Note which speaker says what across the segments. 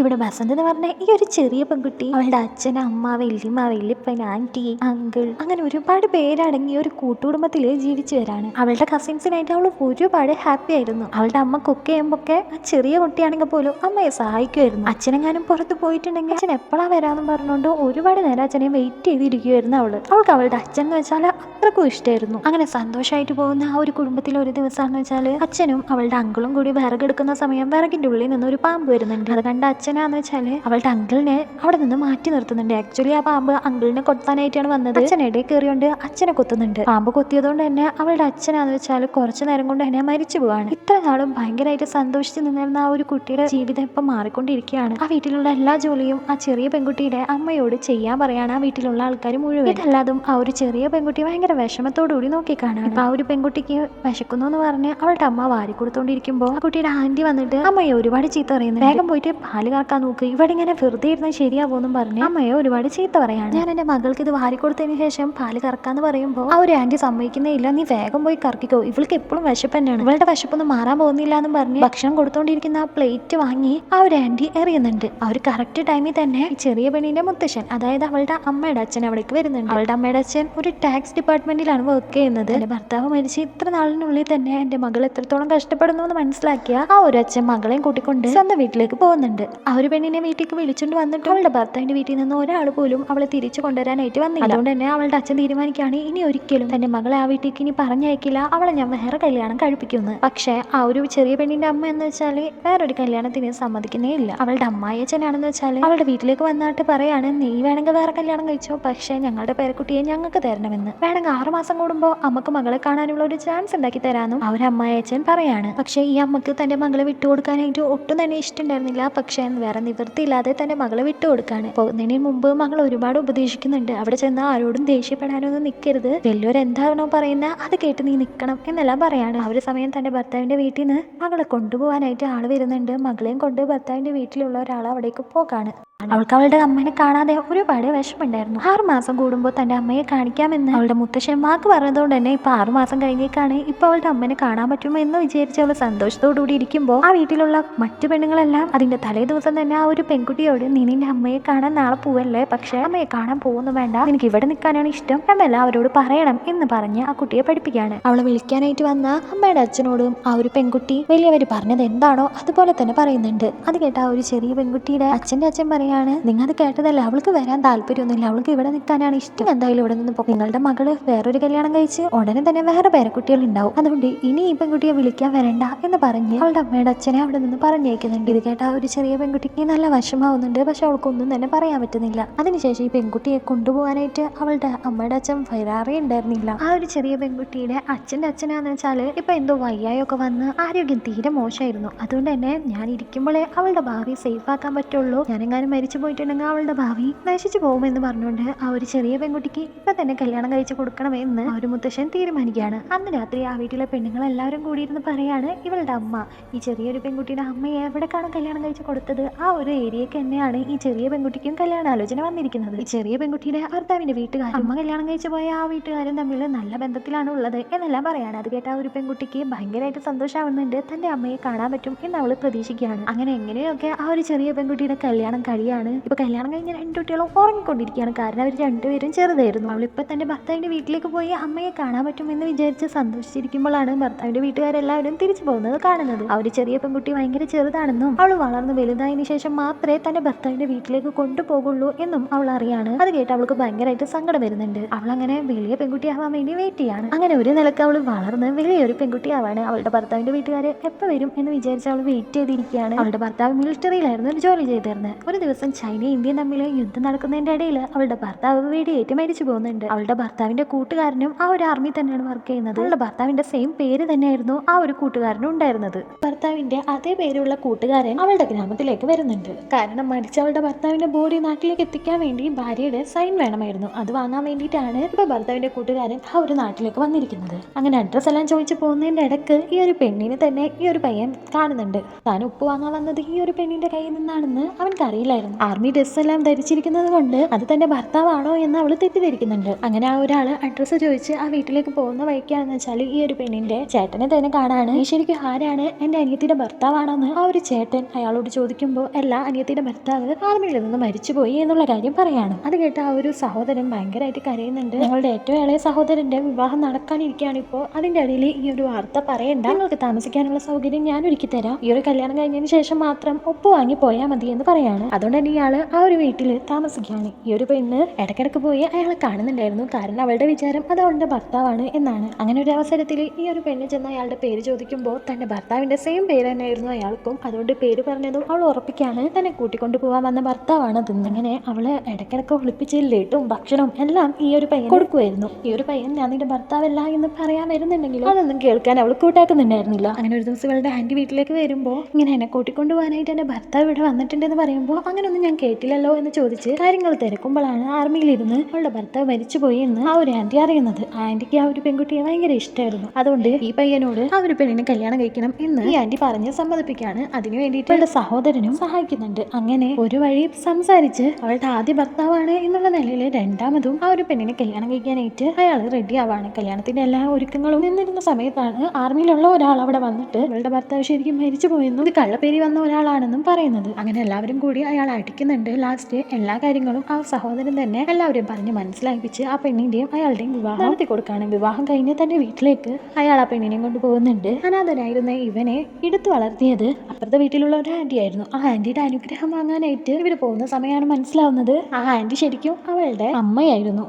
Speaker 1: ഇവിടെ ബസന്ത് എന്ന് പറഞ്ഞ ഈ ഒരു ചെറിയ പെൺകുട്ടി അവളുടെ അച്ഛൻ അമ്മ വല്യമ്മ വല്യപ്പൻ ആന്റി അങ്കിൾ അങ്ങനെ ഒരുപാട് പേരടങ്ങിയ ഒരു കൂട്ടുകുടുംബത്തിൽ ജീവിച്ചു വരാണ്. അവളുടെ കസിൻസിനായിട്ട് അവൾ ഒരുപാട് ഹാപ്പി ആയിരുന്നു. അവളുടെ അമ്മ കുക്ക് ചെയ്യുമ്പോഴൊക്കെ ആ ചെറിയ കുട്ടിയാണെങ്കിൽ പോലും അമ്മയെ സഹായിക്കുമായിരുന്നു. അച്ഛനെങ്ങാനും പുറത്ത് പോയിട്ടുണ്ടെങ്കിൽ അച്ഛൻ എപ്പോഴാ വരാമെന്ന് പറഞ്ഞുകൊണ്ട് ഒരുപാട് നേരം അച്ഛനെ വെയിറ്റ് ചെയ്തിരിക്കുമായിരുന്നു അവൾ. അവൾക്ക് അവളുടെ അച്ഛൻ എന്ന് വെച്ചാൽ അത്രക്കും ഇഷ്ടമായിരുന്നു അങ്ങനെ സന്തോഷമായിട്ട് പോകുന്ന ആ ഒരു കുടുംബത്തിൽ ഒരു ദിവസമാണെന്ന് വെച്ചാൽ അച്ഛനും അവളുടെ അങ്കിളും കൂടി വിറകെടുക്കുന്ന സമയം വിറകിന്റെ ഉള്ളിൽ നിന്ന് ഒരു പാമ്പ് വരുന്നുണ്ട്. അത് കണ്ട അച്ഛനാന്ന് വെച്ചാൽ അവളുടെ അങ്കിളിനെ അവിടെ നിന്ന് മാറ്റി നിർത്തുന്നുണ്ട്. ആക്ച്വലി ആ പാമ്പ് അങ്കിളിനെ കൊത്താനായിട്ടാണ് വന്നത്. അച്ഛൻ ഇടയിൽ കയറിയോണ്ട് അച്ഛനെ കൊത്തുന്നുണ്ട്. പാമ്പ് കൊത്തിയതുകൊണ്ട് തന്നെ അവളുടെ അച്ഛനാന്ന് വെച്ചാൽ കുറച്ചു നേരം കൊണ്ട് തന്നെ മരിച്ചു പോവാണ്. ഇത്ര നാളും ഭയങ്കരമായിട്ട് സന്തോഷിച്ച് നിന്നിരുന്ന ആ ഒരു കുട്ടിയുടെ ജീവിതം ഇപ്പം മാറിക്കൊണ്ടിരിക്കുകയാണ്. ആ വീട്ടിലുള്ള എല്ലാ ജോലിയും ആ ചെറിയ പെൺകുട്ടിയുടെ അമ്മയോട് ചെയ്യാൻ പറയാണ് ആ വീട്ടിലുള്ള ആൾക്കാർ മുഴുവൻ. ഇതല്ലാതും ആ ഒരു ചെറിയ പെൺകുട്ടി ഭയങ്കര വിഷമത്തോടുകൂടി നോക്കി കാണാണ് ഇപ്പൊ ആ ഒരു പെൺകുട്ടിക്ക് വിശക്കുന്നു എന്ന് പറഞ്ഞ് അവളുടെ അമ്മ വാരി കൊടുത്തോണ്ടിരിക്കുമ്പോൾ ആ കുട്ടിയുടെ ആന്റി വന്നിട്ട് അമ്മയെ ഒരുപാട് ചീത്ത പറയുന്നു വേഗം പോയിട്ട് പാൽ കറക്കാൻ നോക്ക്. ഇവിടെ ഇങ്ങനെ വെറുതെ ഇരുന്നാൽ ശരിയാവോന്നും പറഞ്ഞ് അമ്മയെ ഒരുപാട് ചീത്ത പറയാണ്. ഞാൻ എന്റെ മകൾക്ക് ഇത് വാരി കൊടുത്തതിന് ശേഷം പാൽ കറക്കാന്ന് പറയുമ്പോൾ ആ ഒരു ആന്റി സമ്മതിക്കുന്നേ ഇല്ല. നീ വേഗം പോയി കറക്കിക്കോ. ഇവൾക്ക് എപ്പോഴും വിശപ്പ് തന്നെയാണ്. ഇവളുടെ വിശപ്പൊന്നും മാറാൻ പോകുന്നില്ല എന്നും പറഞ്ഞ് ഭക്ഷണം കൊടുത്തോണ്ടിരിക്കുന്ന ആ പ്ലേറ്റ് വാങ്ങി ആ ഒരു ആന്റി എറിയുന്നുണ്ട്. ആ ഒരു കറക്റ്റ് ടൈമിൽ തന്നെ ചെറിയ പെണ്ണിന്റെ മുത്തശ്ശൻ അതായത് അവളുടെ അമ്മയുടെ അച്ഛൻ അവിടേക്ക് വരുന്നുണ്ട്. അവളുടെ അമ്മയുടെ അച്ഛൻ ഒരു ടാക്സ് ഡിപ്പാർട്ട്മെന്റിലാണ് വർക്ക് ചെയ്യുന്നത്. എന്റെ ഭർത്താവ് മരിച്ച് ഇത്ര നാളിനുള്ളിൽ തന്നെ എന്റെ മകൾ എത്രത്തോളം കഷ്ടപ്പെടുന്നു എന്ന് മനസ്സിലാക്കിയ ആ ഒരു അച്ഛൻ മകളെയും കൂട്ടിക്കൊണ്ട് സ്വന്തം വീട്ടിലേക്ക് പോകുന്നുണ്ട്. ആ ഒരു പെണ്ണിനെ വീട്ടിലേക്ക് വിളിച്ചുകൊണ്ട് വന്നിട്ട് അവളുടെ ഭർത്താവിന്റെ വീട്ടിൽ നിന്ന് ഒരാൾ പോലും അവളെ തിരിച്ചു കൊണ്ടുവരാനായിട്ട് വന്നില്ല. അതുകൊണ്ട് തന്നെ അവളുടെ അച്ഛൻ തീരുമാനിക്കുകയാണ് ഇനി ഒരിക്കലും തന്റെ മകളെ ആ വീട്ടിലേക്ക് ഇനി പറഞ്ഞയക്കില്ല. അവളെ ഞാൻ വേറെ കല്യാണം കഴിപ്പിക്കുന്നു. പക്ഷേ ആ ഒരു ചെറിയ പെണ്ണിന്റെ അമ്മ എന്ന് വെച്ചാൽ വേറൊരു കല്യാണത്തിന് സമ്മതിക്കുന്നേ ഇല്ല. അവളുടെ അമ്മായിയച്ഛനാണെന്ന് വെച്ചാൽ അവളുടെ വീട്ടിലേക്ക് വന്നിട്ട് പറയാണ് നീ വേണമെങ്കിൽ വേറെ കല്യാണം കഴിച്ചോ. പക്ഷേ ഞങ്ങളുടെ പേരക്കുട്ടിയെ ഞങ്ങൾക്ക് തരണമെന്ന്. വേണമെങ്കിൽ ആറു മാസം കൂടുമ്പോൾ അമ്മയ്ക്ക് മകളെ കാണാനുള്ള ഒരു ചാൻസ് ഉണ്ടാക്കി തരാമെന്നും അമ്മായിയച്ഛൻ പറയാണ്. പക്ഷേ ഈ അമ്മയ്ക്ക് തന്റെ മകളെ വിട്ടുകൊടുക്കാനായിട്ട് ഒട്ടും തന്നെ ഇഷ്ടമുണ്ടായിരുന്നില്ല. പക്ഷേ വേറെ നിവൃത്തിയില്ലാതെ തന്നെ മകളെ വിട്ടുകൊടുക്കാണ് പോകുന്നതിന് മുമ്പ് മകൾ ഒരുപാട് ഉപദേശിക്കുന്നുണ്ട്. അവിടെ ചെന്ന് ആരോടും ദേഷ്യപ്പെടാനൊന്നും നിൽക്കരുത് വലിയൊരു എന്താണോ പറയുന്ന അത് കേട്ട് നീ നിൽക്കണം എന്നെല്ലാം പറയാണ്. ആ ഒരു സമയം തന്റെ ഭർത്താവിന്റെ വീട്ടിൽ നിന്ന് മകളെ കൊണ്ടുപോകാനായിട്ട് ആൾ വരുന്നുണ്ട്. മകളെയും കൊണ്ട് ഭർത്താവിന്റെ വീട്ടിലുള്ള ഒരാൾ അവിടേക്ക് പോകാണ്. അവൾക്ക് അവളുടെ അമ്മനെ കാണാതെ ഒരുപാട് വിഷമുണ്ടായിരുന്നു ആറു മാസം കൂടുമ്പോൾ തന്റെ അമ്മയെ കാണിക്കാമെന്ന് അവളുടെ മുത്തശ്ശൻ വാക്ക് പറഞ്ഞതുകൊണ്ട് തന്നെ ഇപ്പൊ ആറു മാസം കഴിഞ്ഞേക്കാണ് ഇപ്പൊ അവളുടെ അമ്മനെ കാണാൻ പറ്റുമോ എന്ന് വിചാരിച്ച് അവൾ സന്തോഷത്തോടുകൂടി ഇരിക്കുമ്പോൾ ആ വീട്ടിലുള്ള മറ്റു പെണ്ണുങ്ങളെല്ലാം അതിന്റെ തലേ ദിവസം തന്നെ ആ ഒരു പെൺകുട്ടിയോട് നീ അമ്മയെ കാണാൻ നാളെ പോവല്ലേ? പക്ഷെ അമ്മയെ കാണാൻ പോകുന്നു വേണ്ട. എനിക്ക് ഇവിടെ നിൽക്കാനാണ് ഇഷ്ടം. എന്നല്ല അവരോട് പറയണം എന്ന് പറഞ്ഞ് ആ കുട്ടിയെ പഠിപ്പിക്കുകയാണ്. അവളെ വിളിക്കാനായിട്ട് വന്ന അമ്മയുടെ അച്ഛനോടും ആ ഒരു പെൺകുട്ടി വലിയവർ പറഞ്ഞത് എന്താണോ അതുപോലെ തന്നെ പറയുന്നുണ്ട്. അത് കേട്ട ആ ഒരു ചെറിയ പെൺകുട്ടിയുടെ അച്ഛന്റെ അച്ഛൻ പറയാണ് നിങ്ങൾ അത് കേട്ടതല്ല? അവൾക്ക് വരാൻ താല്പര്യമൊന്നുമില്ല. അവൾക്ക് ഇവിടെ നിൽക്കാനാണ് ഇഷ്ടം. എന്തായാലും ഇവിടെ നിന്ന് നിങ്ങളുടെ മകൾ വേറൊരു കല്യാണം കഴിച്ച് ഉടനെ തന്നെ വേറെ പേരക്കുട്ടികൾ ഉണ്ടാവും അതുകൊണ്ട് ഇനി ഈ പെൺകുട്ടിയെ വിളിക്കാൻ വരണ്ട എന്ന് പറഞ്ഞ് അവളുടെ അമ്മയുടെ അച്ഛനെ അവിടെ നിന്ന് പറഞ്ഞേക്കുന്നുണ്ട് ഇത് കേട്ട ഒരു ചെറിയ പെൺകുട്ടിക്ക് നല്ല വശമാവുന്നുണ്ട് പക്ഷെ അവൾക്കൊന്നും തന്നെ പറയാൻ പറ്റുന്നില്ല. അതിനുശേഷം ഈ പെൺകുട്ടിയെ കൊണ്ടുപോകാനായിട്ട് അവളുടെ അമ്മയുടെ അച്ഛൻ വരാറേ ഉണ്ടായിരുന്നില്ല. ആ ഒരു ചെറിയ പെൺകുട്ടിയുടെ അച്ഛന്റെ അച്ഛനാന്ന് വെച്ചാൽ ഇപ്പൊ എന്തോ വയ്യായൊക്കെ വന്ന് ആരോഗ്യം തീരെ മോശമായിരുന്നു. അതുകൊണ്ട് തന്നെ ഞാൻ ഇരിക്കുമ്പോഴേ അവളുടെ ഭാവി സേഫ് ആക്കാൻ പറ്റുള്ളൂ. ഞാനെങ്ങാനും മരിച്ചു പോയിട്ടുണ്ടെങ്കിൽ അവളുടെ ഭാവി നശിച്ചു പോകുമെന്ന് പറഞ്ഞുകൊണ്ട് ആ ഒരു ചെറിയ പെൺകുട്ടിക്ക് ഇപ്പൊ തന്നെ കല്യാണം കഴിച്ചു കൊടുക്കണമെന്ന് ഒരു മുത്തശ്ശൻ തീരുമാനിക്കുകയാണ്. അന്ന് രാത്രി ആ വീട്ടിലെ പെണ്ണുങ്ങൾ എല്ലാവരും കൂടിയിരുന്ന് പറയാണ് ഇവളുടെ അമ്മ ഈ ചെറിയൊരു പെൺകുട്ടിയുടെ അമ്മയെ എവിടേക്കാണ് കല്യാണം കഴിച്ചു കൊടുത്തത്? ആ ഒരു ഏരിയക്ക് തന്നെയാണ് ഈ ചെറിയ പെൺകുട്ടിക്കും കല്യാണാലോചന വന്നിരിക്കുന്നത്. ഈ ചെറിയ പെൺകുട്ടിയുടെ ഭർത്താവിന്റെ വീട്ടുകാർ അമ്മ കല്യാണം കഴിച്ചു പോയ ആ വീട്ടുകാരും തമ്മിൽ നല്ല ബന്ധത്തിലാണ് ഉള്ളത് എന്നെല്ലാം പറയാണ്. അത് കേട്ട ആ ഒരു പെൺകുട്ടിക്ക് ഭയങ്കരമായിട്ട് സന്തോഷമാവുന്നുണ്ട്. തന്റെ അമ്മയെ കാണാൻ പറ്റും എന്ന് അവൾ പ്രതീക്ഷിക്കുകയാണ്. അങ്ങനെ എങ്ങനെയൊക്കെ ആ ഒരു ചെറിയ പെൺകുട്ടിയുടെ കല്യാണം കഴിയാണ് ഇപ്പൊ കല്യാണം കഴിഞ്ഞ രണ്ട് കുട്ടികളും ഉറങ്ങിക്കൊണ്ടിരിക്കുകയാണ്. കാരണം അവർ രണ്ടുപേരും ചെറുതായിരുന്നു. അവൾ ഇപ്പൊ തന്റെ ഭർത്താവിന്റെ വീട്ടിലേക്ക് പോയി അമ്മയെ കാണാൻ പറ്റുമെന്ന് വിചാരിച്ച് സന്തോഷിച്ചിരിക്കുമ്പോഴാണ് ഭർത്താവിന്റെ വീട്ടുകാരെല്ലാവരും തിരിച്ചു പോകുന്നത് കാണുന്നത്. അവർ ചെറിയ പെൺകുട്ടി ഭയങ്കര ചെറുതാണെന്നും അവൾ വളർന്ന് വലുതായതിനു ശേഷം മാത്രമേ തന്റെ ഭർത്താവിന്റെ വീട്ടിലേക്ക് കൊണ്ടുപോകുള്ളൂ എന്നും അവൾ അറിയാണ്. അത് കേട്ട് അവൾക്ക് ഭയങ്കരമായിട്ട് സങ്കടം വരുന്നുണ്ട്. അവൾ അങ്ങനെ വലിയ പെൺകുട്ടിയാവാൻ വേണ്ടി വെയിറ്റ് ചെയ്യാണ്. അങ്ങനെ ഒരു നിലയ്ക്ക് അവൾ വളർന്ന് വലിയൊരു പെൺകുട്ടിയാവാണ് അവളുടെ ഭർത്താവിന്റെ വീട്ടുകാരെ എപ്പോൾ വരും എന്ന് വിചാരിച്ച് അവൾ വെയിറ്റ് ചെയ്തിരിക്കുകയാണ്. അവളുടെ ഭർത്താവ് മിലിറ്ററിയിലായിരുന്നു ഒരു ജോലി ചെയ്തിരുന്നത്. ഒരു ദിവസം ചൈന ഇന്ത്യയും തമ്മിൽ യുദ്ധം നടക്കുന്നതിന്റെ ഇടയിൽ അവളുടെ ഭർത്താവ് വെടിയേറ്റ് മരിച്ചു പോകുന്നുണ്ട്. അവളുടെ ഭർത്താവിന്റെ കൂട്ടുകാരനും ആ ഒരു ആർമി തന്നെയാണ് വർക്ക് ചെയ്യുന്നത്. അവളുടെ ഭർത്താവിന്റെ സെയിം പേര് തന്നെയായിരുന്നു ആ ഒരു കൂട്ടുകാരനും ഉണ്ടായിരുന്നത്. ഭർത്താവിന്റെ അതേ പേരുള്ള കൂട്ടുകാരൻ അവളുടെ ഗ്രാമത്തിലേക്ക് വരുന്നുണ്ട്. കാരണം മരിച്ച അവളുടെ ഭർത്താവിന്റെ ബോഡി നാട്ടിലേക്ക് എത്തിക്കാൻ വേണ്ടി ഭാര്യയുടെ സൈൻ വേണമായിരുന്നു. അത് വാങ്ങാൻ വേണ്ടിയിട്ടാണ് ഇപ്പൊ ഭർത്താവിന്റെ കൂട്ടുകാരൻ ആ ഒരു നാട്ടിലേക്ക് വന്നിരിക്കുന്നത്. അങ്ങനെ അഡ്രസ് എല്ലാം ചോദിച്ചു പോകുന്നതിന്റെ ഇടയ്ക്ക് ഈ ഒരു പെണ്ണിനെ തന്നെ ഈ ഒരു പയ്യൻ കാണുന്നുണ്ട്. താൻ ഉപ്പ് വാങ്ങാൻ വന്നത് ഈ ഒരു പെണ്ണിന്റെ കയ്യിൽ നിന്നാണെന്ന് അവൻക്ക് മനസ്സിലായിരുന്നു ആർമി ഡ്രസ് എല്ലാം ധരിച്ചിരിക്കുന്നത് കൊണ്ട് അത് തന്റെ ഭർത്താവാണോ എന്ന് അവൾ തെറ്റിദ്ധരിക്കുന്നുണ്ട്. അങ്ങനെ ആ ഒരാൾ അഡ്രസ്സ് ചോദിച്ച് ആ വീട്ടിലേക്ക് പോകുന്ന വഴിക്കാണെന്ന് വെച്ചാൽ ഈ ഒരു പെണ്ണിന്റെ ചേട്ടനെ തന്നെ കാണാണ്. ശരിക്കും ആരാണ്? എന്റെ അനിയത്തിന്റെ ഭർത്താവാണോ എന്ന് ആ ഒരു ചേട്ടൻ അയാളോട് ചോദിക്കുമ്പോൾ അല്ല അനിയത്തിന്റെ ഭർത്താവ് ആർമിയിൽ നിന്ന് മരിച്ചുപോയി എന്നുള്ള കാര്യം പറയാണ്. അത് കേട്ട് ആ ഒരു സഹോദരൻ ഭയങ്കരമായിട്ട് കരയുന്നുണ്ട്. ഞങ്ങളുടെ ഏറ്റവും ഇളയ സഹോദരന്റെ വിവാഹം നടക്കാനിരിക്കുകയാണ് ഇപ്പോൾ അതിന്റെ ഇടയിൽ ഈ ഒരു വാർത്ത പറയണ്ട. നിങ്ങൾക്ക് താമസിക്കാനുള്ള സൗകര്യം ഞാൻ ഒരുക്കി തരാം ഈ ഒരു കല്യാണം കഴിഞ്ഞതിന് ശേഷം മാത്രം ഒപ്പ് വാങ്ങി പോയാൽ മതി എന്ന് പറയാണ്. അതുകൊണ്ട് തന്നെ ഇയാൾ ആ ഒരു വീട്ടിൽ താമസിക്കുകയാണ്. ഈ ഒരു പെണ്ണ് ഇടയ്ക്കിടയ്ക്ക് പോയി അയാളെ കാണുന്നുണ്ടായിരുന്നു. കാരണം അവളുടെ വിചാരം അത് അവളുടെ ഭർത്താവാണ് എന്നാണ്. അങ്ങനെ ഒരു അവസരത്തിൽ ഈ ഒരു പെണ്ണ് ചെന്ന് അയാളുടെ പേര് ചോദിക്കുമ്പോൾ തന്റെ ഭർത്താവിന്റെ സെയിം പേര് തന്നെയായിരുന്നു അയാൾക്കും. അതുകൊണ്ട് പേര് പറഞ്ഞതും അവൾ ഉറപ്പിക്കുകയാണ്. തന്നെ കൂട്ടിക്കൊണ്ടു പോകാൻ വന്ന ഭർത്താവാണ് അതെന്ന് അങ്ങനെ അവളെ ഇടയ്ക്കിടയ്ക്ക് ഒളിപ്പിച്ച് ലേട്ടും ഭക്ഷണവും എല്ലാം ഈ ഒരു പയ്യൻ കൊടുക്കുമായിരുന്നു ഈ ഒരു പയ്യൻ ഞാൻ നിന്റെ ഭർത്താവല്ല എന്ന് പറയാൻ വരുന്നുണ്ടെങ്കിലും അതൊന്നും കേൾക്കാൻ അവൾ കൂട്ടാക്കുന്നുണ്ടായിരുന്നില്ല. അങ്ങനെ ഒരു ദിവസം ഇവളുടെ ആന്റി വീട്ടിലേക്ക് വരുമ്പോൾ ഇങ്ങനെ എന്നെ കൂട്ടിക്കൊണ്ടു പോകാനായിട്ട് എന്റെ ഭർത്താവ് ഇവിടെ വന്നിട്ടുണ്ടെന്ന് പറയുമ്പോൾ അങ്ങനെയൊന്നും ഞാൻ കേട്ടില്ലല്ലോ എന്ന് ചോദിച്ച് കാര്യങ്ങൾ തിരക്കുമ്പോഴാണ് ആർമിയിലിരുന്ന് അവളുടെ ഭർത്താവ് മരിച്ചുപോയി എന്ന് ആ ഒരു ആന്റി അറിയുന്നത്. ആന്റിക്ക് ആ ഒരു പെൺകുട്ടിയെ ഭയങ്കര ഇഷ്ടമായിരുന്നു അതുകൊണ്ട് ഈ പയ്യനോട് ആ ഒരു പെണ്ണിനെ കല്യാണം കഴിക്കണം എന്ന് ഈ ആന്റി പറഞ്ഞ് സമ്മതിപ്പിക്കാണ് അതിനു വേണ്ടിയിട്ട് അവളുടെ സഹോദരനും സഹായിക്കുന്നുണ്ട്. അങ്ങനെ ഒരു വഴി സംസാരിച്ച് അവളുടെ ആദ്യ ഭർത്താവാണ് എന്നുള്ള നിലയിൽ രണ്ടാമതും ആ ഒരു പെണ്ണിനെ കല്യാണം കഴിക്കാനായിട്ട് അയാൾ റെഡി ആവാണ്. കല്യാണത്തിന്റെ എല്ലാ ഒരുക്കങ്ങളും നിന്നിരുന്ന സമയത്താണ് ആർമിയിലുള്ള ഒരാൾ അവിടെ വന്നിട്ട് അവളുടെ ഭർത്താവ് ശരിക്കും മരിച്ചു പോയെന്നും ഇത് കള്ളപ്പേരി വന്ന ഒരാളാണെന്നും പറയുന്നത്. അങ്ങനെ എല്ലാവരും കൂടി അയാൾ അടിക്കുന്നുണ്ട് ലാസ്റ്റ് എല്ലാ കാര്യങ്ങളും ആ സഹോദരൻ തന്നെ എല്ലാവരെയും പറഞ്ഞ് മനസ്സിലാക്കിപ്പിച്ച് ആ പെണ്ണിന്റെയും അയാളുടെയും വിവാഹം നടത്തി കൊടുക്കാണ് വിവാഹം കഴിഞ്ഞ് തന്റെ വീട്ടിലേക്ക് അയാൾ ആ പെണ്ണിനെയും കൊണ്ട് പോകുന്നുണ്ട് അനാഥനായിരുന്ന ഇവനെ എടുത്തു വളർത്തിയത് അപ്പുറത്തെ വീട്ടിലുള്ള ഒരു ആന്റി ആയിരുന്നു. ആ ആന്റിയുടെ അനുഗ്രഹം വാങ്ങാനായിട്ട് ഇവർ പോകുന്ന സമയമാണ് മനസ്സിലാവുന്നത്. ആ ആന്റി ശരിക്കും അവളുടെ അമ്മയായിരുന്നു.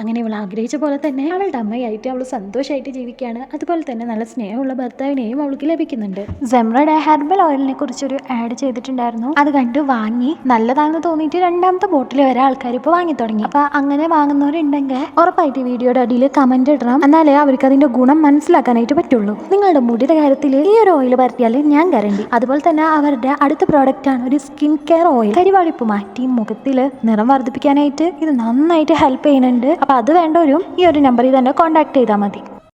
Speaker 1: അങ്ങനെ ഇവൾ ആഗ്രഹിച്ച പോലെ തന്നെ അവളുടെ അമ്മയായിട്ട് അവൾ സന്തോഷമായിട്ട് ജീവിക്കുകയാണ്. അതുപോലെ തന്നെ നല്ല സ്നേഹമുള്ള ഭർത്താവിനെയും അവൾക്ക് ലഭിക്കുന്നുണ്ട്. സെമ്രയുടെ ഹെർബൽ ഓയിലിനെ കുറിച്ചൊരു ആഡ് ചെയ്തിട്ടുണ്ടായിരുന്നു. അത് കണ്ട് വാങ്ങി. നല്ലതാണെന്ന് തോന്നിയിട്ട് രണ്ടാമത്തെ ബോട്ടിൽ വരെ ആൾക്കാർ ഇപ്പോൾ വാങ്ങി തുടങ്ങി അപ്പൊ അങ്ങനെ വാങ്ങുന്നവരുണ്ടെങ്കിൽ ഉറപ്പായിട്ട് വീഡിയോയുടെ അടിയിൽ കമന്റ് ഇടണം. എന്നാലേ അവർക്ക് അതിന്റെ ഗുണം മനസ്സിലാക്കാനായിട്ട് പറ്റുള്ളൂ. നിങ്ങളുടെ മുടിയുടെ കാര്യത്തിൽ ഈ ഒരു ഓയിൽ പരത്തിയാൽ ഞാൻ ഗ്യാരണ്ടി അതുപോലെ തന്നെ അവരുടെ അടുത്ത പ്രോഡക്റ്റ് ആണ് ഒരു സ്കിൻ കെയർ ഓയിൽ കരിവാളിപ്പ് മാറ്റി മുഖത്തിൽ നിറം വർദ്ധിപ്പിക്കാനായിട്ട് ഇത് നന്നായിട്ട് ഹെൽപ്പ് ചെയ്യുന്നുണ്ട്. അപ്പോൾ അത് വേണ്ടവരും ഈ ഒരു നമ്പറിൽ തന്നെ കോൺടാക്ട് ചെയ്താൽ മതി.